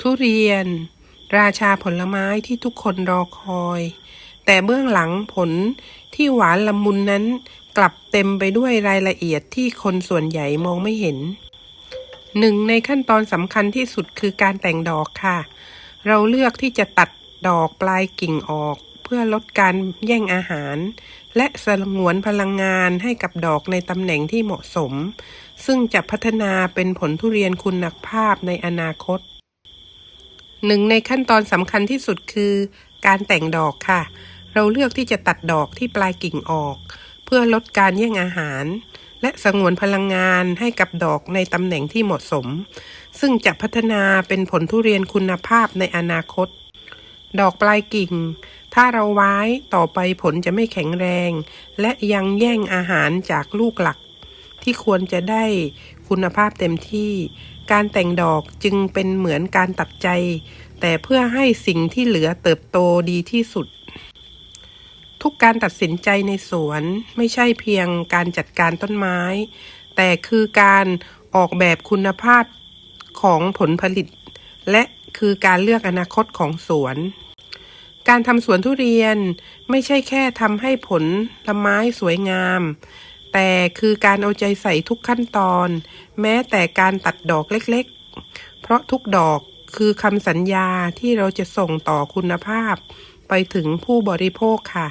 ทุเรียน ราชาผลไม้ที่ทุกคนรอคอย แต่เบื้องหลังผลที่หวานละมุนนั้นกลับเต็มไปด้วยรายละเอียดที่คนส่วนใหญ่มองไม่เห็น หนึ่งในขั้นตอนสำคัญที่สุดคือการแต่งดอกค่ะ เราเลือกที่จะตัดดอกปลายกิ่งออก เพื่อลดการแย่งอาหาร และสงวนพลังงานให้กับดอกในตำแหน่งที่เหมาะสม ซึ่งจะพัฒนาเป็นผลทุเรียนคุณภาพในอนาคต หนึ่งในขั้นตอนสำคัญที่สุดคือ การแต่งดอกค่ะ เราเลือกที่จะตัดดอกที่ปลายกิ่งออก เพื่อลดการแย่งอาหาร และสงวนพลังงานให้กับดอกในตำแหน่งที่เหมาะสม ซึ่งจะพัฒนาเป็นผลทุเรียนคุณภาพในอนาคต ดอกปลายกิ่ง ถ้าเราไว้ต่อไปผลจะไม่แข็งแรง และยังแย่งอาหารจากลูกหลัก ที่ควรจะได้คุณภาพเต็มที่ การแต่งดอกจึงเป็นเหมือนการตัดใจ แต่เพื่อให้สิ่งที่เหลือเติบโตดีที่สุด ทุกการตัดสินใจในสวนไม่ใช่เพียงการจัดการต้นไม้ แต่คือการออกแบบคุณภาพของผลผลิต และคือการเลือกอนาคตของสวนการทำสวนทุเรียนไม่ใช่แค่ทำให้ผลละไม้สวยงาม แต่คือการเอาใจใส่ทุกขั้นตอน แม้แต่การตัดดอกเล็กๆ เพราะทุกดอกคือคำสัญญาที่เราจะส่งต่อคุณภาพ ไปถึงผู้บริโภคค่ะ